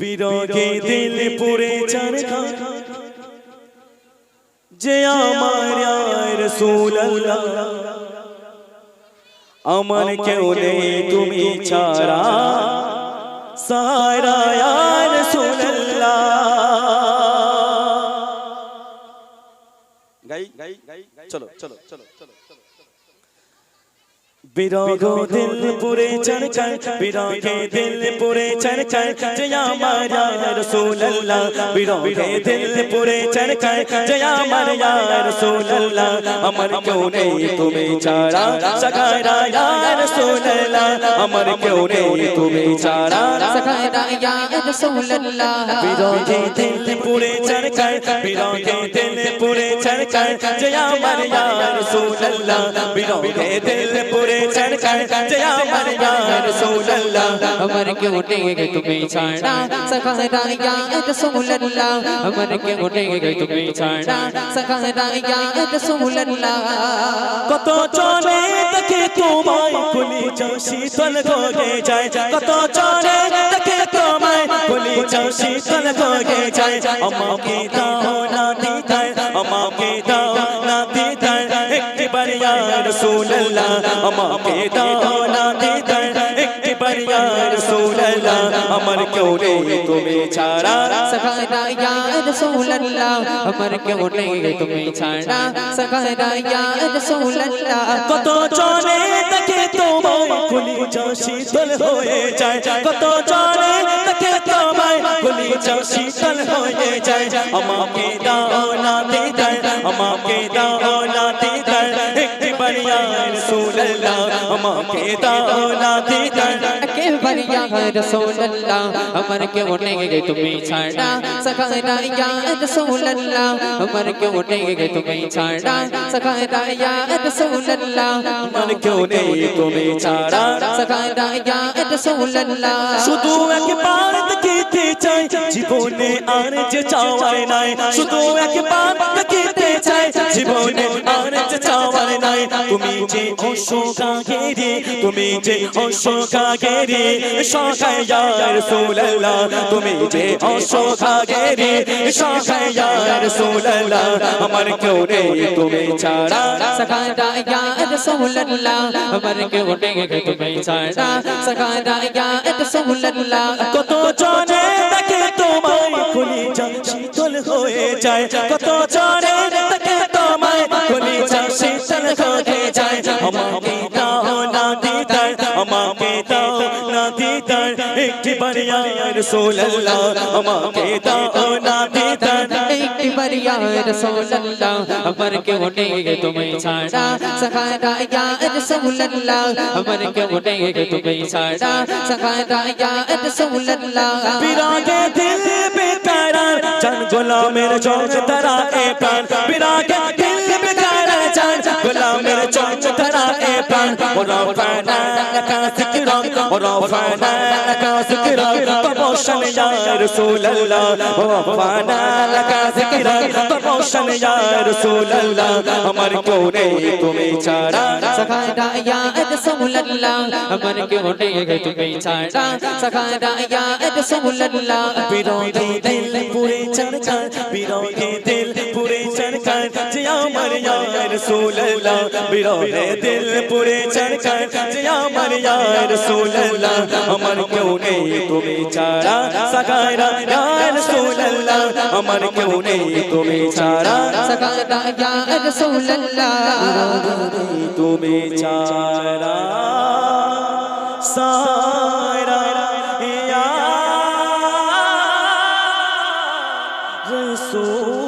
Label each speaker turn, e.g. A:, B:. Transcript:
A: বিরগে দিল পুরে চরখা যে আমার রসুল আমার কেউ নেই তুমি ছাড়া সারা রসুল্লাহ গাই গাই গাই চলো চলো চলো চলো বিরগো দিল পুরে চড়কায় বিরগে দিল পুরে চড়কায় জয়া মারা রসুল আল্লাহ বিরগে দিল পুরে চড়কায় জয়া মারা রসুল আল্লাহ আমার কেউ নেই তুমি ছাড়া। সখায়রা ইয়া রসুল আল্লাহ আমার কেউ নেই তুমি ছাড়া।
B: সখায়রা ইয়া রসুল আল্লাহ
A: বিরগে দিল পুরে চড়কায় বিরগে দিল পুরে চড়কায় জয়া মারা রসুল আল্লাহ বিরগে দিল পুরে চড় চড় যে আমার
B: ইয়া রাসূলুল্লাহ আমার কেউ নেই তুমি ছাড়া সখারা ইয়া রাসূলুল্লাহ আমার কেউ নেই তুমি ছাড়া সখারা ইয়া রাসূলুল্লাহ
A: কত চলে দেখে তোমায় খুলি যাও শীতল গোলে যায় কত চলে দেখে তোমায় খুলি যাও শীতল গোলে যায় আমাকে দাও না बरियार सोनला अमा के दाना दे दर एक बरियार सोनला अमर क्यों नहीं तुम्हें
B: छाड़ा? सखाना यार सोनला अमर क्यों नहीं तुम्हें छाड़ा? सखाना
A: यार सोनला। कतो जाने तके तो माँ खुली जासी तल होए जाए। कतो जाने तके तो माँ खुली जासी तल होए जाए। अमा दाना दे दर अमा के दाना আমাকে দাও না দিদার
B: একেবারে ইয়া রাসূলুল্লাহ আমার কে ওঠে তুমি ছাড়া সখায়রা ইয়া রাসূলুল্লাহ আমার কে ওঠে তুমি ছাড়া সখায়রা ইয়া রাসূলুল্লাহ
A: আমার কে ওঠে তুমি ছাড়া
B: সখায়রা ইয়া রাসূলুল্লাহ
A: শুধু একবার দেখিতে চাই জীবনে আর যে চাওয়ায় নাই শুধু একবার দেখিতে চাই জীবনে চাওয়ার নাই। তুমি যে অশোকাকে রে তুমি যে অশোকাকে রে শাখায়া রাসূলুল্লাহ। তুমি যে অশোকাকে রে শাখায়া রাসূলুল্লাহ। আমার কেউ নেই তুমি ছাড়া।
B: শাখায়া রাসূলুল্লাহ। আমার কেউ নেই তুমি ছাড়া। শাখায়া রাসূলুল্লাহ।
A: কত জনে দেখে তোমায় খুলি যা শীতল হয়ে যায়। কত জনে আমাকে দাও না দিদার আমাকে দাও না দিদার একটি বারিয়া রাসূলুল্লাহ আমাকে দাও না দিদার
B: একটি বারিয়া রাসূলুল্লাহ আমার কে ওঠে তুমি ছাড়া সখারা ইয়া রাসূলুল্লাহ আমার কে ওঠে তুমি ছাড়া সখারা ইয়া রাসূলুল্লাহ
A: বিরাজে দিল বেতারা জান গোলামের জগ তারা এ প্রাণ বিরাজ and রফানা কাসিকিরম রফানা কাসিকিরম তবশন ইয়া রাসূলুল্লাহ রফানা কাসিকিরম তবশন ইয়া রাসূলুল্লাহ আমার কেউ নেই তুমি ছাড়া সরকার যে আমার ইয়া রাসূলুল্লাহ আমার কেউ নেই তুমি ছাড়া সাকারা ইয়া রাসূলুল্লাহ আমার কেউ নেই তুমি ছাড়া
B: সাকারা ইয়া রাসূলুল্লাহ
A: তুমি ছাড়া সারা ইয়া রাসূল